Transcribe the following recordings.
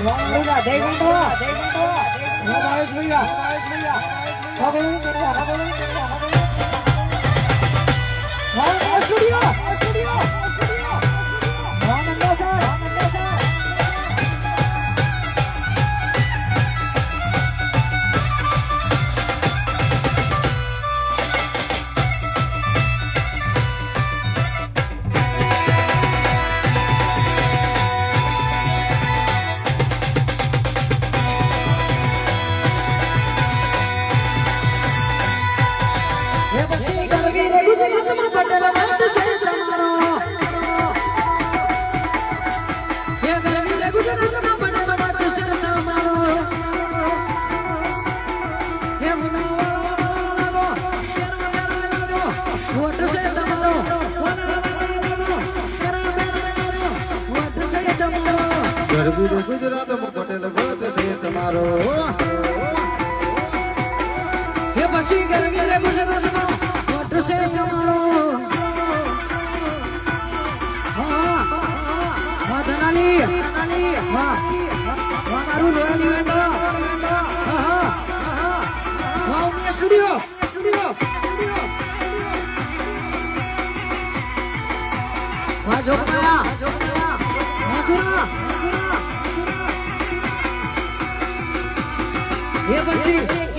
ભાવેશ ભાઈ ગરબીનો ગુજરાત પટેલ ભટ્ટ છે તમારો હે પછી ગરબી ગુજરાત છે અમારો હા ધનાલી હા મારું લોયાલી વેન્ડો હા હા હા ઉમિયા સ્ટુડિયો સ્ટુડિયો વાહ જોગમાયા જોગમાયા મસુરા મસુરા એ પછી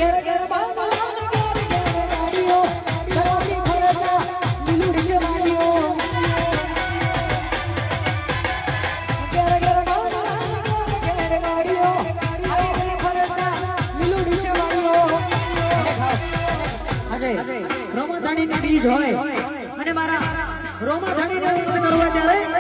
રોમાધાણીની બીજ હોય. અને મારા રોમાધાણીને ઉત્પન્ન કરવા ત્યારે